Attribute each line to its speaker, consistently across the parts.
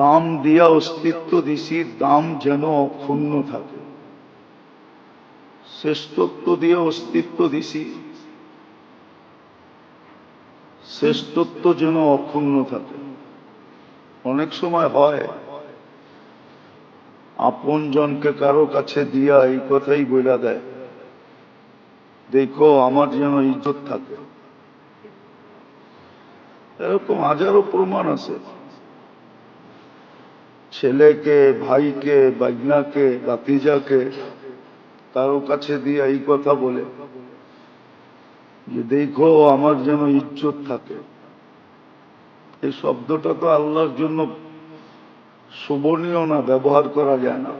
Speaker 1: দাম দিয়া অস্তিত্ব দিছি, দাম যেন অক্ষুণ্ণ থাকে। শ্রেষ্ঠত্ব দিয়ে অস্তিত্ব দিছি, শ্রেষ্ঠত্ব যেন অক্ষুণ্ণ থাকে। অনেক সময় হয়, আপন জনকে কারও কাছে দিয়া এই কথাই বইলা দেয়, দেখো আমার যেন ইজ্জত থাকে। এরকম হাজারো প্রমাণ আছে। ছেলেকে, ভাইকে, বাগনাকে বাতিজাকে কারও কাছে দিয়ে এই কথা বলে যে দেখো, আমার যেন ইজ্জত থাকে। এই শব্দটা তো আল্লাহর জন্য শোভনীয় না, ব্যবহার করা যায় না।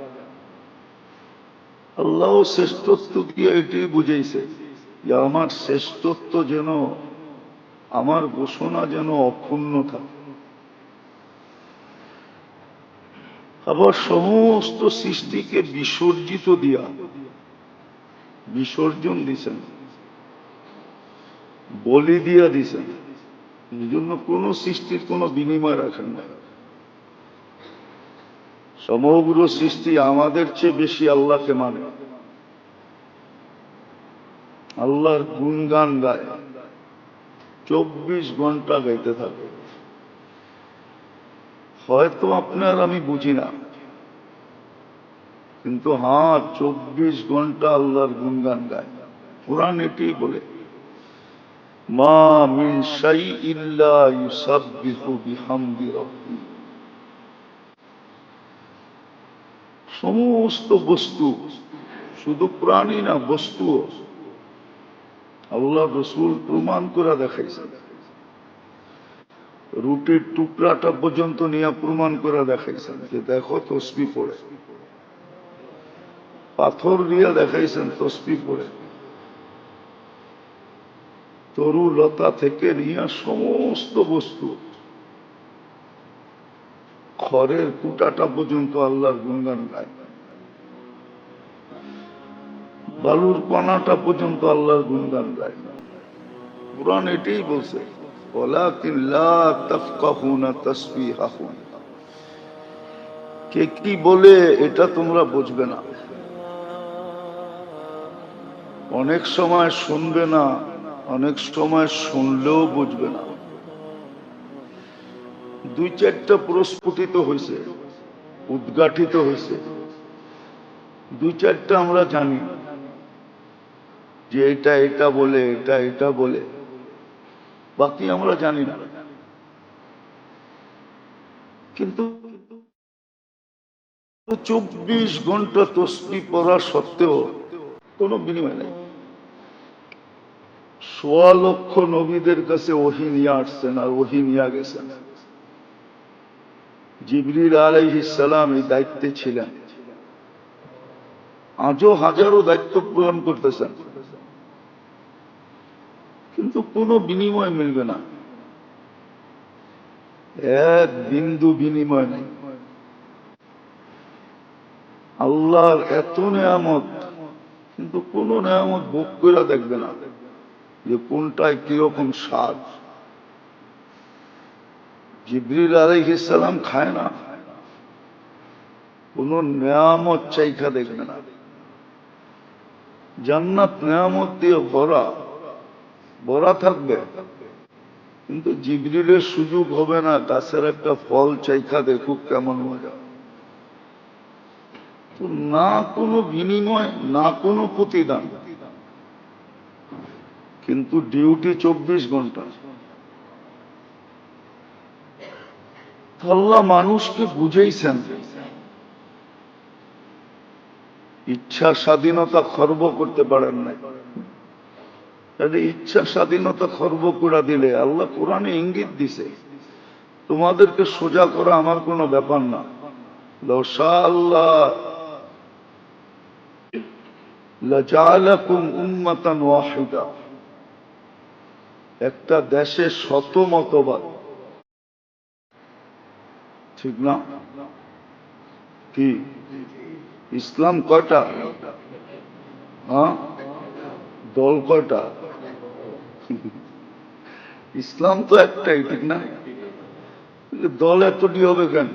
Speaker 1: আল্লাহ শ্রেষ্ঠত্ব কি এটি বুঝেছে যে আমার শ্রেষ্ঠত্ব যেন, আমার ঘোষণা যেন অক্ষুণ্ণ থাকে। আবার সমস্ত সৃষ্টিকে বিসর্জিত দিয়া বিসর্জন দিছেন। বলি দিয়া দিছেন। এই জন্য কোন সৃষ্টির কোনো বিনিময় রাখেন না। সমগ্র সৃষ্টি আমাদের চেয়ে বেশি আল্লাহকে মানে। আল্লাহর গুণগান গায়। চব্বিশ ঘণ্টা গাইতে থাকে। হয়তো আপনার, আমি বুঝি না। কিন্তু হ্যাঁ চব্বিশ ঘণ্টা আল্লাহর গুণগান গায়। কোরআন এটি বলে, মা সমস্ত বস্তু, শুধু প্রাণী না বস্তু আল্লাহ রসুল প্রমাণ করে দেখাইছে রুটির টুকরাটা পর্যন্ত নিয়ে প্রমাণ করে দেখাইছেন যে দেখো তসবি পড়ে। পাথর দিয়ে দেখাইছেন তসবি পড়ে। তরু লতা থেকে নিয়ে সমস্ত বস্তু। খড়ের কুটাটা পর্যন্ত আল্লাহর গুণগান গায়। বালুর কণাটা পর্যন্ত আল্লাহর গুণগান গায়। কোরআন এটাই বলছে কে কি বলে এটা তোমরা বুঝবে না। অনেক সময় শুনবে না, অনেক সময় শুনলেও বুঝবে না। দুই চারটা প্রস্ফুটিত হয়েছে উদ্ঘাটিত হয়েছে দুই চারটা আমরা জানি যে এটা এটা বলে, এটা এটা বলে। বাকি আমরা জানি না। কিন্তু চব্বিশ ঘণ্টা তসবি পড়া সত্ত্বেও কোনো বিনিময় নেই। সোয়া লক্ষ নবীদের কাছে ওহি নিয়ে আসছেন আর ওহি নিয়ে গেছেন। জিবরির আলাইহিসালাম এই দায়িত্বে ছিলেন। আজও হাজারো দায়িত্ব পূরণ করতেছেন। কিন্তু কোনো বিনিময় মিলবে না। এক বিন্দু বিনিময় নেই। আল্লাহর এত নেয়ামত, কিন্তু কোন নেয়ামত ভোগ করে দেখবে না যে কোনটায় কীরকম স্বাদ। জিবরিল আলাইহিসালাম খায় না। কোন নেয়ামত চাইখা দেখবে না। জান্নাত নেয়ামত দিয়ে ভরা। ভরা থাকবে। কিন্তু জিবরিলের সুযোগ হবে না, গাছের একটা ফল চাইখা দেখুক কেমন মজা। না কোনো বিনিময়, না কোনো প্রতিদান। কিন্তু ডিউটি চব্বিশ ঘণ্টা। আল্লাহ মানুষকে বুঝেইছেন। ইচ্ছা স্বাধীনতা খর্ব করতে পারেন না তাহলে ইচ্ছা স্বাধীনতা খর্ব করে দিলে, আল্লাহ কোরআনে ইঙ্গিত দিছে, তোমাদেরকে সোজা করা আমার কোনো ব্যাপার না। একটা দেশে শত মতবাদ। ঠিক না? কি? ইসলাম কয়টা? হ্যাঁ? দল কয়টা? ইসলাম তো একটাই, ঠিক না? দল এতটি হবে কেন?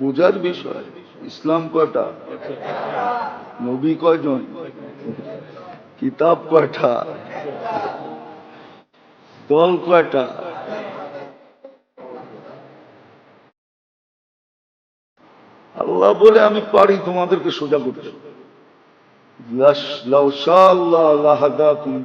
Speaker 1: বোঝার বিষয়, ইসলাম কয়টা? নবী কয়জন? কিতাব কয়টা? দল কয়টা? আল্লাহ বলে আমি পারি তোমাদেরকে সোজা করতে। লাউ শাহ আল্লাহ আল্লাহ হাদাকুম